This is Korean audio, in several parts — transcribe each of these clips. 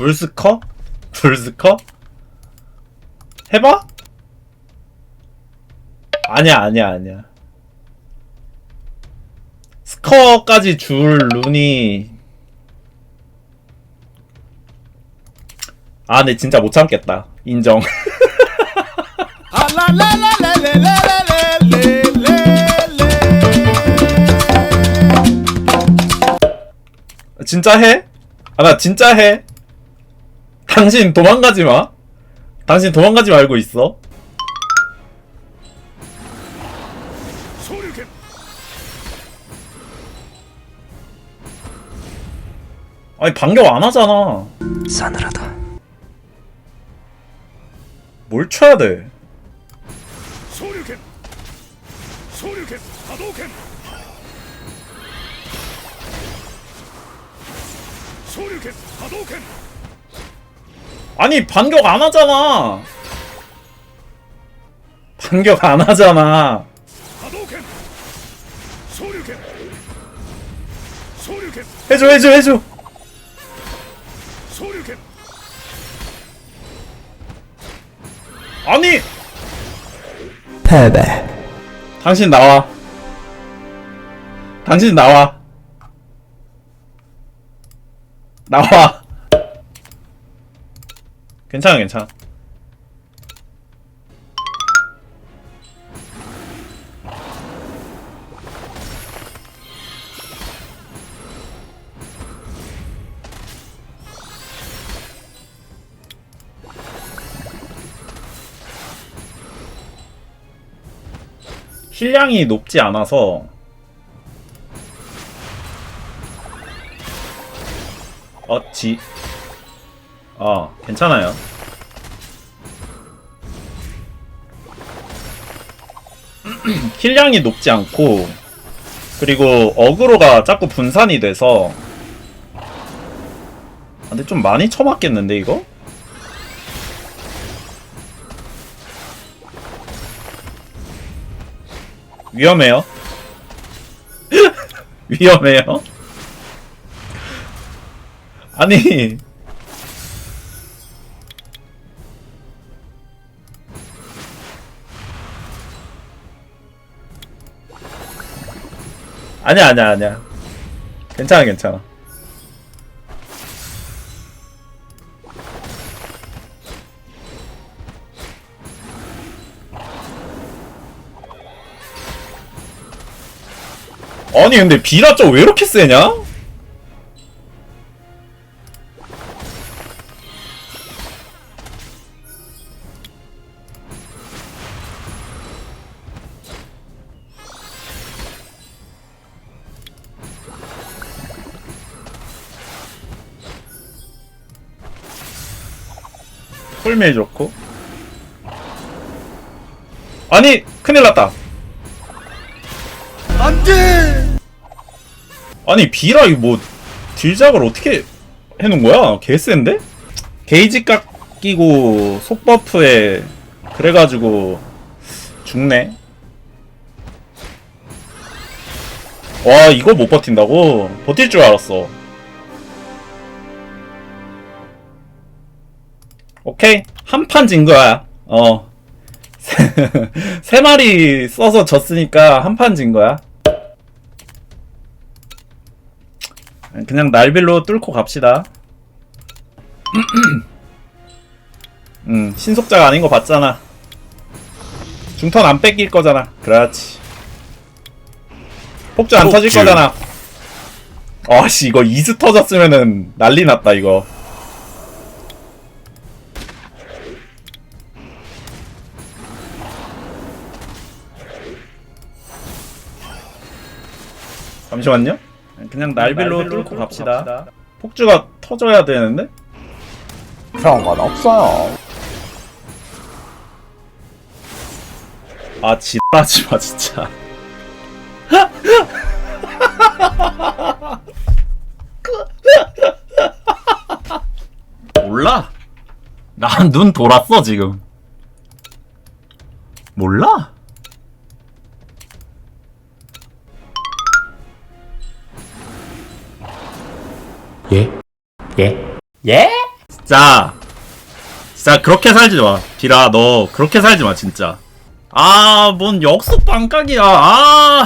불스커? 불스커? 해봐? 아니야 아니야 아니야 스커까지 줄 룬이 아, 네 진짜 못 참겠다. 인정. 진짜 해? 아, 나 진짜 해. 당신 도망가지 마. 당신 도망가지 말고 있어. 아니 반격 안 하잖아. 싸늘하다. 뭘 쳐야 돼? 소류캠, 소류캠, 하도캠. 소류캠, 하도캠. 아니 반격 안 하잖아. 반격 안 하잖아. 해줘 해줘 해줘. 아니! 패배. 당신 나와. 당신 나와. 나와. 괜찮아 괜찮아. 힐량이 높지 않아서 어, 지. 어, 괜찮아요. 힐량이 높지 않고, 그리고 어그로가 자꾸 분산이 돼서, 아, 근데 좀 많이 쳐맞겠는데, 이거? 위험해요. 위험해요. 아니 아니야 아니야 아니야 괜찮아 괜찮아 아니 근데 비라 쪽 왜 이렇게 세냐? 풀메이 좋고 아니 큰일 났다 아니 비라 이거 뭐 딜작을 어떻게 해놓은 거야? 개센데? 게이지 깎이고 속버프에 그래가지고 죽네 와 이거 못 버틴다고? 버틸 줄 알았어 오케이 한 판 진 거야 어 세 마리 써서 졌으니까 한 판 진 거야 그냥 날빌로 뚫고 갑시다. 음, 신속자가 아닌 거 봤잖아. 중턴 안 뺏길 거잖아. 그렇지. 폭주 안 터질 폭주. 거잖아. 아씨, 이거 이스 터졌으면은 난리 났다, 이거. 잠시만요. 그냥 날빌로 뚫고 갑시다. 폭주가 터져야 되는데? 그런 건 없어요. 아, 지랄하지 마, 진짜. 몰라? 난 눈 돌았어, 지금. 몰라? 예? 예? 예? 자, 진짜 그렇게 살지 마. 비라, 너 그렇게 살지 마, 진짜. 아, 뭔 역수 빵깍이야. 아.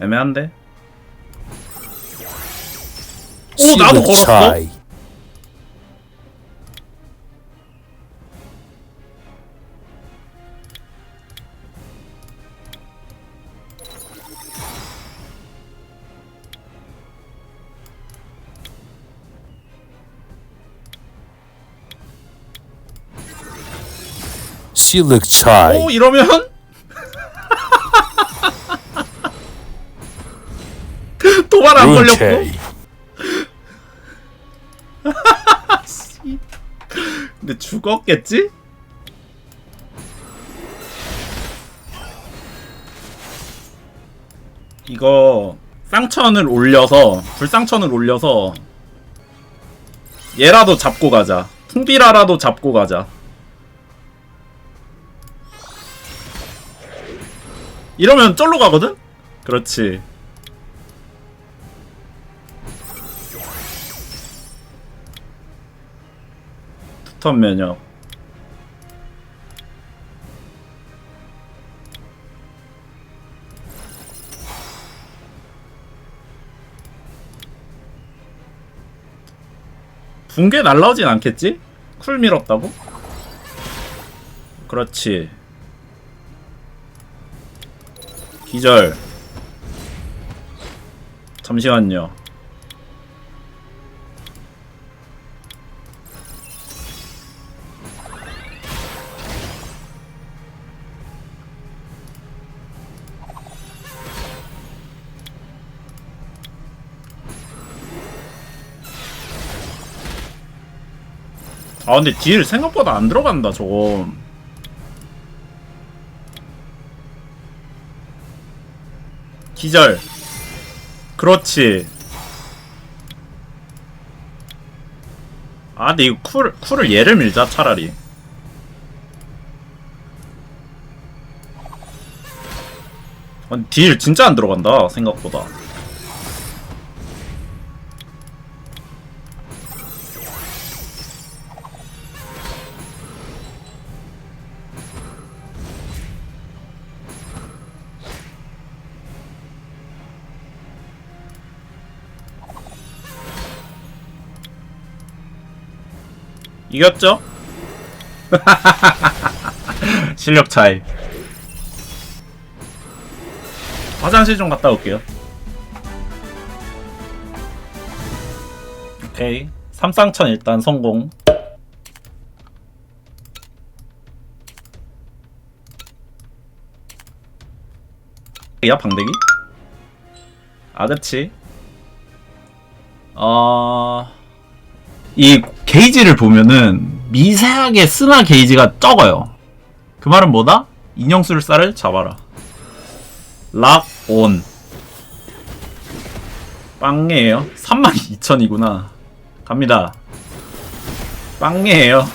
애매한데? 오, 나도 걸었어? 차이. 실력 차이. 오, 이러면? 도발 안 걸렸고. 근데 죽었겠지? 이거 쌍천을 올려서 불쌍천을 올려서 얘라도 잡고 가자 풍비라라도 잡고 가자 이러면 쫄로 가거든? 그렇지 툭턴 면역 붕괴 날라오진 않겠지? 쿨 밀었다고? 그렇지 기절. 잠시만요. 아 근데 딜 생각보다 안 들어간다 저거 기절. 그렇지. 아 근데 이거 쿨, 쿨을 얘를 밀자 차라리. 아니, 딜 진짜 안 들어간다 생각보다 이겼죠? 실력 차이. 화장실 좀 갔다 올게요. 오케이. 삼쌍천 일단 성공. 야 방대기? 아 그치 어... 이 게이지를 보면은 미세하게 쓰나 게이지가 적어요. 그 말은 뭐다? 인형술사를 잡아라. 락 온. 빵이에요. 32,000이구나. 갑니다. 빵이에요.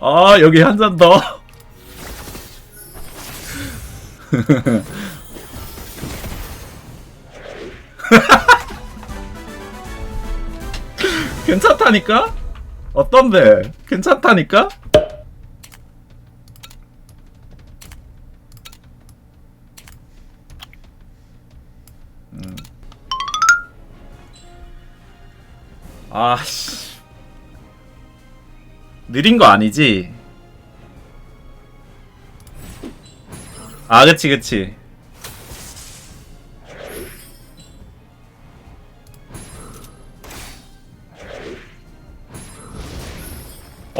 아, 여기 한 잔 더. 괜찮다니까? 어떤데? 괜찮다니까? 음. 아씨. 느린 거 아니지? 아, 그치, 그치.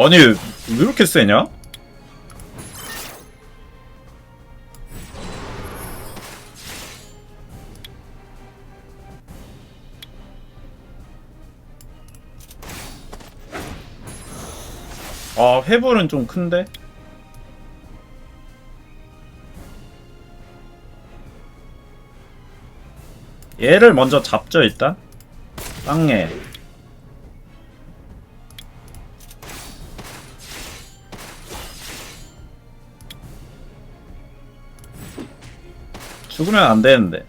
아니, 왜 이렇게 세냐? 아, 회불은 좀 큰데? 얘를 먼저 잡죠, 일단. 땅에. 죽으면 안 되는데.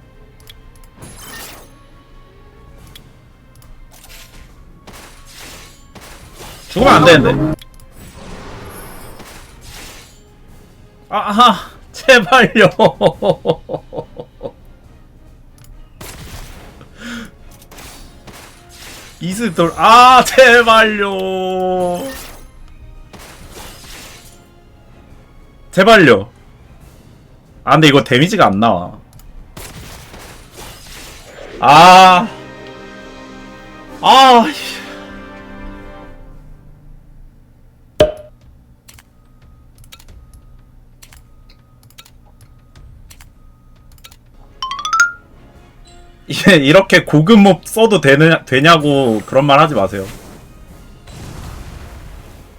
죽으면 안 되는데. 아하, 제발요. 이스돌, 아, 제발요. 제발요. 아 근데 이거 데미지가 안 나와. 아. 아. 씨. 이게 이렇게 고급 몹 써도 되느, 되냐고 그런 말 하지 마세요.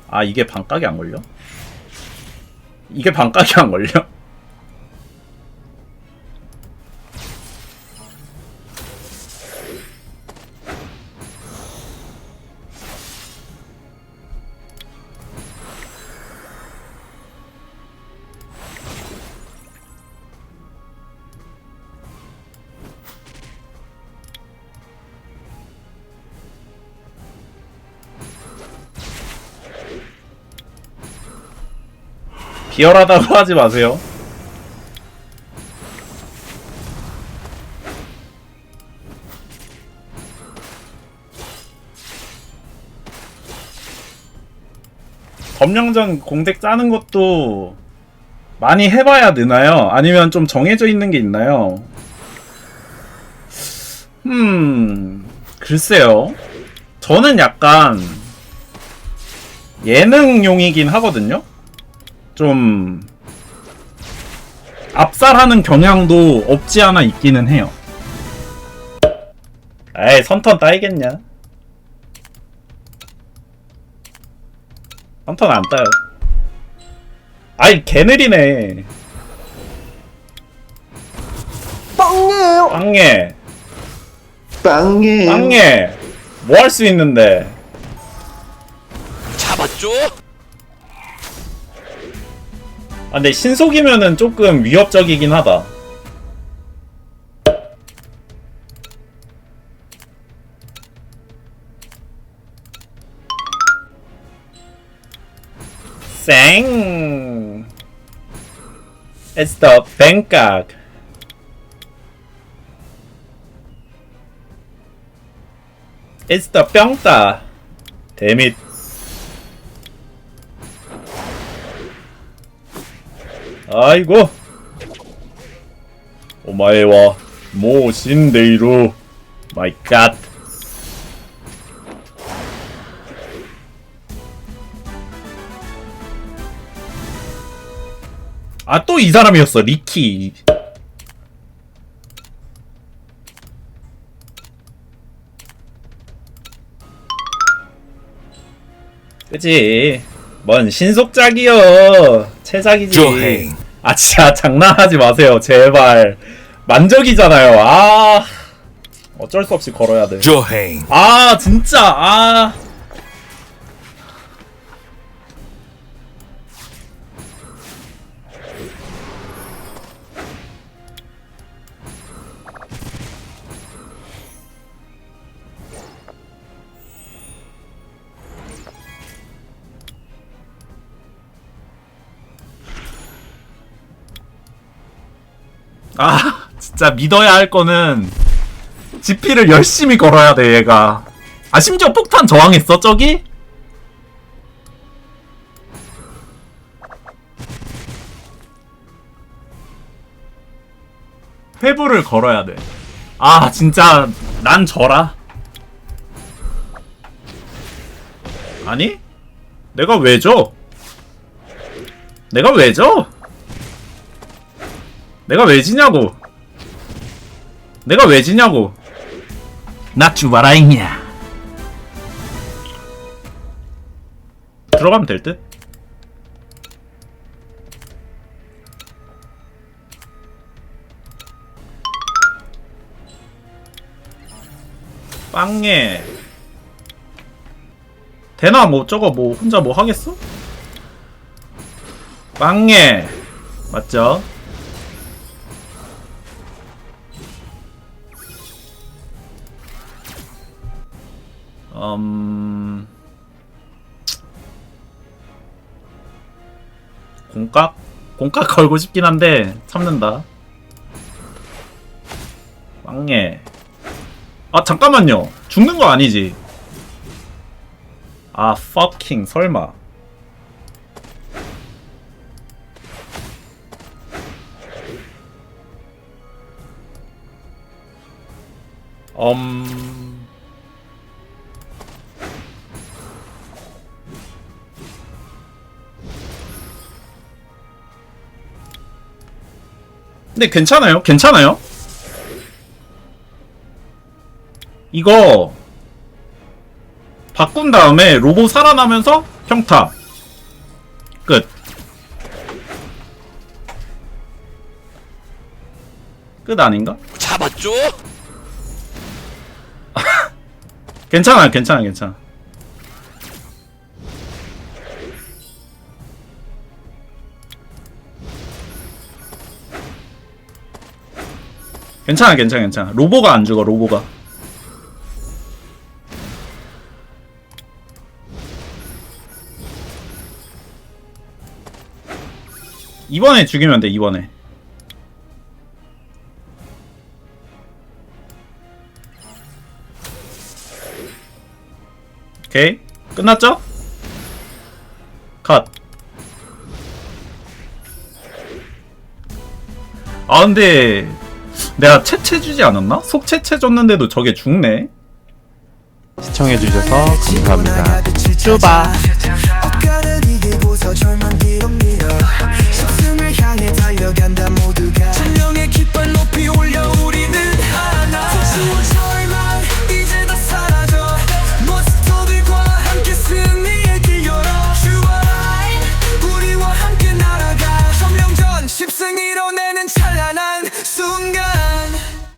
아 이게 반각이 안 걸려? 이게 반각이 안 걸려? 비열하다고 하지 마세요. 검령전 공덱 짜는 것도 많이 해봐야 느나요? 아니면 좀 정해져 있는 게 있나요? 음, 글쎄요. 저는 약간 예능용이긴 하거든요? 좀 압살하는 경향도 없지 않아 있기는 해요. 에이 선턴 따이겠냐? 선턴 안 따요. 아이 개느리네. 빵이에요. 빵예, 빵이에요. 빵예. 뭐 할 수 있는데? 잡았죠? 아, 근데 신속이면은 조금 위협적이긴 하다. 쌩. It's the Bangkok. It's the 뿅따. 데밋. 아이고. 오마에와 모신데이루 마이 갓. 아 또 이 사람이었어 리키. 그치 뭔 신속작이여 최작이지. 조행. 아 진짜 장난하지 마세요. 제발. 만적이잖아요. 아 어쩔 수 없이 걸어야 돼. 조행. 아 진짜. 아 아, 진짜 믿어야 할 거는 GP를 열심히 걸어야 돼, 얘가. 아, 심지어 폭탄 저항했어, 저기? 회부를 걸어야 돼. 아, 진짜, 난 져라. 아니? 내가 왜 져? 내가 왜 져? 내가 왜 지냐고? 내가 왜 지냐고? 나 주바라 임냐? 들어가면 될 듯? 빵에 되나 뭐 저거 뭐 혼자 뭐 하겠어? 빵에 맞죠? 음... 공깍? 공깍 걸고 싶긴 한데 참는다. 빵예 아 잠깐만요. 죽는 거 아니지? 아 fucking 설마. 음... 근데 괜찮아요? 괜찮아요? 이거 바꾼 다음에 로봇 살아나면서 평타 끝. 끝 아닌가? 잡았죠? 괜찮아요, 괜찮아, 괜찮아. 괜찮아, 괜찮아, 괜찮아. 로보가 안 죽어, 로보가. 이번에 죽이면 돼, 이번에. 오케이. 끝났죠? 컷. 아, 근데, 내가 채채 주지 않았나? 속 채채 줬는데도 저게 죽네. 시청해 주셔서 감사합니다. 쭈바. 의 깃발 높이 올려 우리는